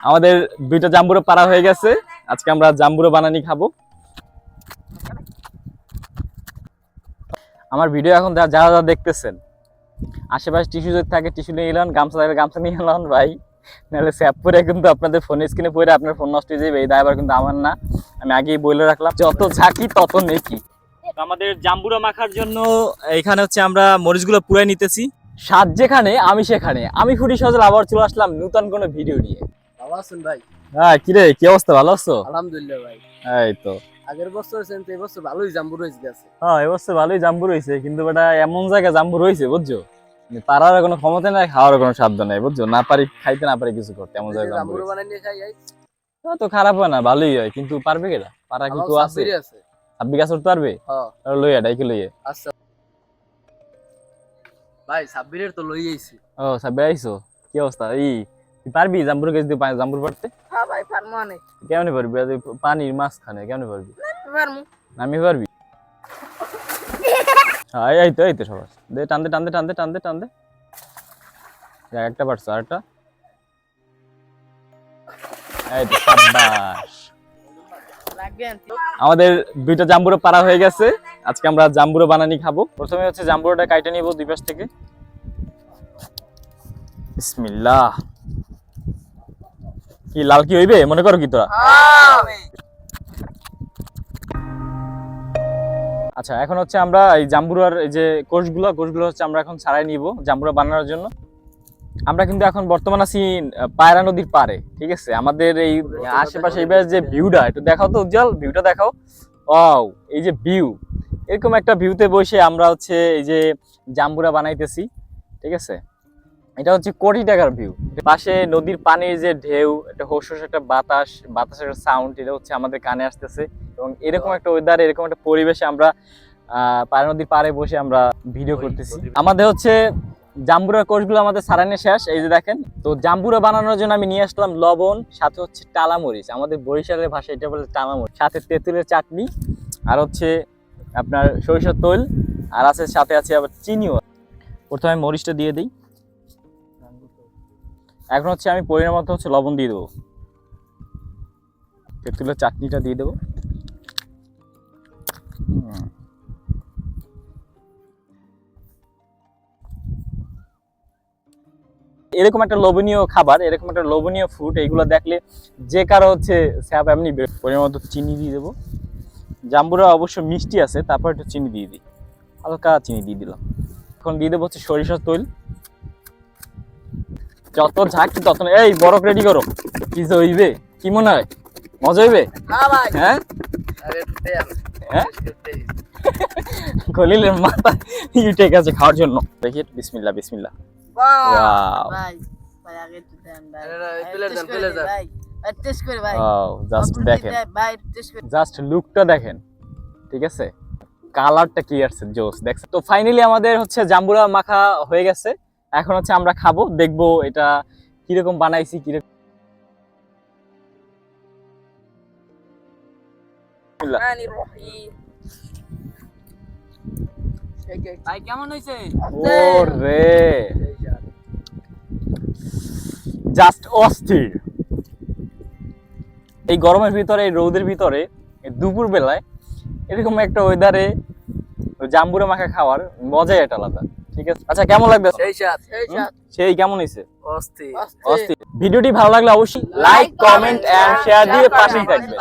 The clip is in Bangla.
আমাদের দুইটা জাম্বুরো পাড়া হয়ে গেছে। আজকে আমরা জাম্বুরো বানানি খাব। আমার ভিডিও এখন যারা যারা দেখতেছেন। আশেপাশে টিস্যু যদি থাকে টিস্যু নিয়ে এলাম গামছা থাকলে গামছা নিয়ে এলাম ভাই। নাহলে স্যাপ করে কিন্তু আপনাদের ফোন স্ক্রিনে পড়ে আপনার ফোন নষ্ট হয়ে যাবে এই দায়বার কিন্তু আমার না। আমি আগেই বলে রাখলাম যত ঝাঁকি তত নেকি। আমাদের জাম্বুরা মাখার জন্য এখানে হচ্ছে আমরা মরিচগুলো পুরাই নিতেছি। স্বাদ যেখানে আমি সেখানে। আমি ফুটি সজল আবার চলে আসলাম নতুন কোনো ভিডিও নিয়ে। ভালো আছেন ভাই? হ্যাঁ কিরে কি অবস্থা? ভালো আছো? আলহামদুলিল্লাহ ভাই। এই তো। আগের বছর সেন তো এবছর ভালোই জাম্বু রয়েছে গেছে হ্যাঁ এবছর ভালোই জাম্বু রয়েছে কিন্তু বেটা এমন জায়গায় জাম্বু রয়েছে বুঝছ? মানে পারার কোনো ক্ষমতা নাই খাওয়ার কোনো সাধ্য নাই বুঝছ? না পারি খাইতে না পারি কিছু করতে এমন জায়গায় জাম্বু বানাই নিয়ে খাই যাই তো খারাপ হয় না ভালোই হয় কিন্তু পারবে কেটা পারা কি কেউ আছে? সাব্বি গাছ উঠতে পারবে? হ্যাঁ। লইয়া ডাইকে লইয়ে। আচ্ছা। ভাই সাব্বিরের তো লই আইছি ও সাব্বি আইসো কি অবস্থা? এই পারবি? জাম্বুর গাছ দিয়ে পা- জাম্বুর পারতে হ্যাঁ ভাই পারব অনেক। কেমনে পারবি? এই পানির মাঝখানে কেমনে পারবি? পারব নামি পারবি? হ্যাঁ এই তো এই তো সবাই দে টানতে টানতে টানতে টানতে টানতে দেখ একটা পারছ আরেকটা এই তো সাব্বাস। আমাদের দুইটা জাম্বুরো পাড়া হয়ে গেছে। আজকে আমরা জাম্বুরো বানানি খাব। প্রথমে হচ্ছে জাম্বুরোটা কাইটে নিব দুই পাশ থেকে। বিসমিল্লাহ। কি, লাল কি হইবে? মনে করো কি তোরা? আচ্ছা এখন হচ্ছে আমরা এই জাম্বুরার এই যে কোষগুলো কোষগুলো হচ্ছে আমরা এখন ছাড়াই নিব, জাম্বুরা বানানোর জন্য। আমরা কিন্তু এখন বর্তমান আছি পায়রা নদীর পারে ঠিক আছে? আমাদের এই আশেপাশে এইবার যে ভিউটা, একটু দেখাও তো উজ্জ্বল, ভিউটা দেখাও। ওয়াও, এই যে ভিউ। এরকম একটা ভিউতে বসে আমরা হচ্ছে এই যে জাম্বুরা বানাইতেছি, ঠিক আছে? এটা হচ্ছে কোটি টাকার ভিউ পাশে নদীর পানির যে ঢেউ একটা হোস হোস একটা বাতাস বাতাসের সাউন্ড এটা হচ্ছে আমাদের কানে আসতেছে। এবং এরকম একটা ওয়েদার এরকম একটা পরিবেশে আমরা আহ, পায়রা নদীর পাড়ে বসে আমরা ভিডিও করতেছি। আমাদের হচ্ছে জাম্বুরার কোর্সগুলো আমাদের সারানো শেষ এই যে দেখেন। তো জাম্বুরা বানানোর জন্য আমি নিয়ে আসলাম লবণ সাথে হচ্ছে টালামরিচ। আমাদের বরিশালের ভাষায় এটা বলে টালামরিচ। সাথে তেঁতুলের চাটনি আর হচ্ছে আপনার সরিষার তৈল আর আছে সাথে আছে আবার চিনিও। প্রথমে মরিচটা দিয়ে দিই। এখন হচ্ছে আমি পরিমাণ মতো হচ্ছে লবণ দিয়ে দেবো। তেঁতুলের চাটনিটা দিয়ে দেবো। এরকম একটা লোভনীয় খাবার, এরকম একটা লোভনীয় ফুড এইগুলো দেখলে যে কারও হচ্ছে স্যাপ এমনি পরিমাণ মতো চিনি দিয়ে দেবো। জাম্বুরা অবশ্য মিষ্টি আছে, তারপর একটু চিনি দিয়ে দিই। হালকা চিনি দিয়ে দিলাম। এখন দিয়ে দেবো হচ্ছে সরিষার তৈল। যত ঝাঁকি তত না- এই বরফ রেডি করো। কি যে হইবে কি মনে হয়? মজা হইবে? হ্যাঁ ভাই। হ্যাঁ? হ্যাঁ? খলিলের মাথা ঠিক আছে খাওয়ার জন্য। দেখি ভাই ওয়াও জাস্ট লুকটা দেখেন। ঠিক আছে? কালারটা কি আসছে? জোস। দেখছেন? তো ফাইনালি আমাদের হচ্ছে জাম্বুরা মাখা হয়ে গেছে। এখন হচ্ছে আমরা খাব দেখব এটা কীরকম বানাইছি কীরকম ভাই কেমন হইছে ওরে। জাস্ট অস্থির। এই গরমের ভিতরে এই রোদের ভিতরে দুপুর বেলায় এরকম একটা ওয়েদারে জাম্বুরা মাখা খাওয়ার মজাই একটা আলাদা। ঠিক আছে? আচ্ছা কেমন লাগবে? সেই সাথ সেই কেমন হইছে অস্থির। অস্থির। অস্থির। ভিডিওটি ভালো লাগলে অবশ্যই লাইক কমেন্ট এন্ড শেয়ার দিয়ে পাশে থাকবে